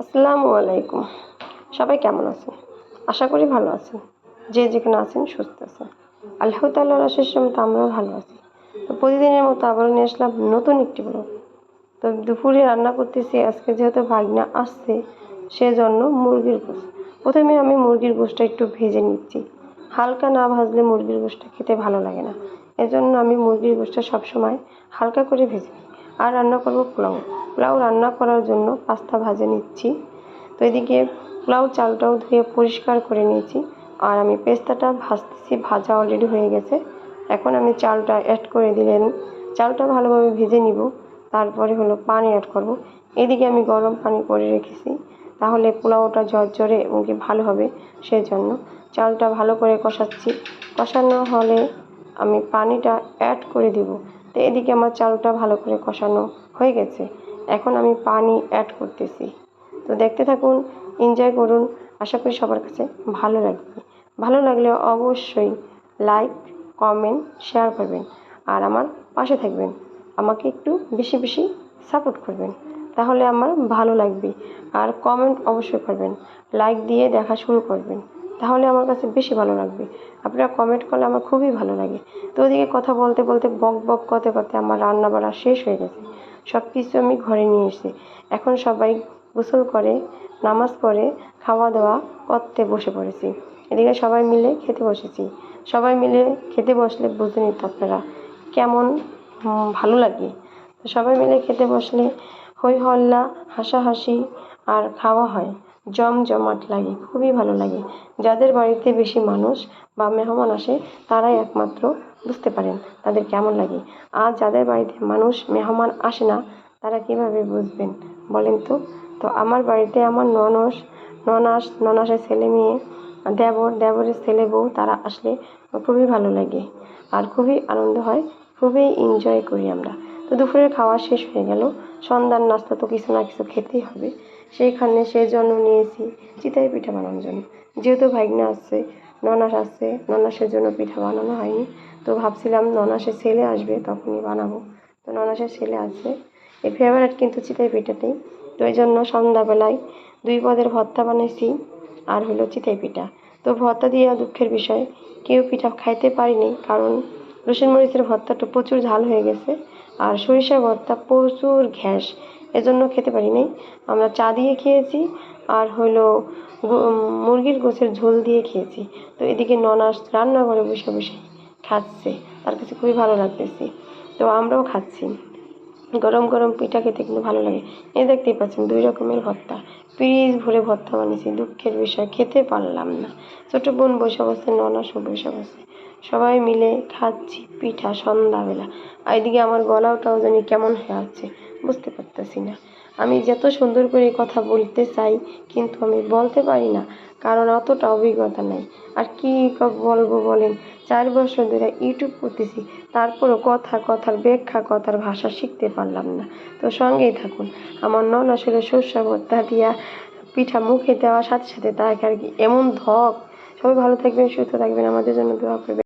আসসালামু আলাইকুম। সবাই কেমন আছেন? আশা করি ভালো আছেন। যে যেখানে আছেন, সুস্থ আছেন। আল্লাহ তাল্লাহ আশেষ মতো আমরাও ভালো আছি। তো প্রতিদিনের মতো আবারও নিয়ে আসলাম নতুন একটি ব্লগ। তো দুপুরে রান্না করতেছি, আজকে যেহেতু ভাগনা আসছে, সেজন্য মুরগির গোশ। প্রথমে আমি মুরগির গোশটা একটু ভেজে নিচ্ছি। হালকা না ভাজলে মুরগির গোশটা খেতে ভালো লাগে না। এজন্য আমি মুরগির গোশটা সবসময় হালকা করে ভেজে নিই। আর রান্না করব পোলাও। পোলাও রান্না করার জন্য পাস্তা ভাজে নিচ্ছি। তো এদিকে পোলাও চালটাও ধুয়ে পরিষ্কার করে নিয়েছি। আর আমি পেস্তাটা ভাজতেছি, ভাজা অলরেডি হয়ে গেছে। এখন আমি চালটা অ্যাড করে দিলেন। চালটা ভালোভাবে ভেজে নিব। তারপরে হলো পানি অ্যাড করব। এদিকে আমি গরম পানি করে রেখেছি। তাহলে পোলাওটা ঝরঝরে এবং কি ভালো হবে সেই জন্য চালটা ভালো করে কষাচ্ছি। কষানো হলে আমি পানিটা অ্যাড করে দিব। তো এদিকে আমার চালটা ভালো করে কষানো হয়ে গেছে। এখন আমি পানি অ্যাড করতেছি। তো দেখতে থাকুন এনজয় করুন। আশা করি সবার কাছে ভালো লাগবে। ভালো লাগলে অবশ্যই লাইক কমেন্ট শেয়ার করবেন। আর আমার পাশে থাকবেন। আমাকে একটু বেশি বেশি সাপোর্ট করবেন। তাহলে আমার ভালো লাগবে। আর কমেন্ট অবশ্যই করবেন। লাইক দিয়ে দেখা শুরু করবেন। তাহলে আমার কাছে বেশি ভালো লাগবে। আপনারা কমেন্ট করলে আমার খুবই ভালো লাগে। তো ওদিকে কথা বলতে বলতে বক বক করতে করতে আমার রান্না বাড়া শেষ হয়ে গেছে। সব কিছু আমি ঘরে নিয়ে এসেছি। এখন সবাই গোসল করে, নামাজ পড়ে খাওয়া দাওয়া করতে বসে পড়েছি। এদিকে সবাই মিলে খেতে বসেছি। সবাই মিলে খেতে বসলে বুঝে নিত আপনারা কেমন ভালো লাগে। সবাই মিলে খেতে বসলে হই হল্লা, হাসাহাসি আর খাওয়া হয়। জমজমাট লাগে, খুবই ভালো লাগে। যাদের বাড়িতে বেশি মানুষ বা মেহমান আসে, তারাই একমাত্র বুঝতে পারেন তাদের কেমন লাগে। আর যাদের বাড়িতে মানুষ মেহমান আসে না, তারা কীভাবে বুঝবেন বলেন তো? তো আমার বাড়িতে আমার ননস, ননাস, ননাসের ছেলে মেয়ে, দেবর, দেবরের ছেলে বউ, তারা আসলে খুবই ভালো লাগে। আর খুবই আনন্দ হয়, খুবই এনজয় করি আমরা। তো দুপুরের খাওয়া শেষ হয়ে গেল, সন্ধ্যার নাস্তা তো কিছু না কিছু খেতেই হবে। সেইখানে সেই জন্য নিয়েছি। চিতাই পিঠা বানানোর জন্য। যেহেতু ভাইগনা আসছে, ননাস আসছে, ননাসের জন্য পিঠা বানানো হয়নি। তো ভাবছিলাম ননাসের ছেলে আসবে, তখনই বানাবো। তো ননাসের ছেলে আসবে এই ফেভারিট কিন্তু চিতাই পিঠাতেই তো এই জন্য সন্ধ্যাবেলায় দুই পদের ভর্তা বানাইছি আর হলো চিতাই পিঠা। তো ভর্তা দিয়ে দুঃখের বিষয়, কেউ পিঠা খাইতে পারিনি, কারণ রসুন মরিচের ভর্তাটা প্রচুর ঝাল হয়ে গেছে, আর সরিষা ভর্তা প্রচুর ঘ্যাস। এজন্য খেতে পারি নাই। আমরা চা দিয়ে খেয়েছি আর হলো মুরগির গোছের ঝোল দিয়ে খেয়েছি। তো এদিকে ননাস রান্নাঘরে বসে বসে খাচ্ছে। তার কাছে খুবই ভালো লাগতেছে। তো আমরাও খাচ্ছি। গরম গরম পিঠা খেতে কিন্তু ভালো লাগে। এই দেখতেই পাচ্ছেন দুই রকমের ভর্তা। পিস ভরে ভর্তা বানিয়েছি, দুঃখের বিষয়, খেতে পারলাম না। ছোটো বোন বসে বসে ননাসও বসে বসে। সবাই মিলে খাচ্ছি পিঠা সন্ধ্যাবেলা। আর এদিকে আমার গলাটাও জানি কেমন হয়ে আছে, বুঝতে পারতেছি না। আমি যত সুন্দর করে কথা বলতে চাই, কিন্তু আমি বলতে পারি না, কারণ অতটা অভিজ্ঞতা নাই। আর কি বলব বলেন? চার বছর ধরে ইউটিউব করতেছি, তারপরও কথা, কথার ব্যাখ্যা, কথার ভাষা শিখতে পারলাম না। তো সঙ্গেই থাকুন, আমার নন আসলে শস্য দিয়া পিঠা মুখে দেওয়ার সাথে সাথে তাকে আর কি এমন ধক। সবাই ভালো থাকবেন, সুস্থ থাকবেন, আমাদের জন্য দোয়া করবেন।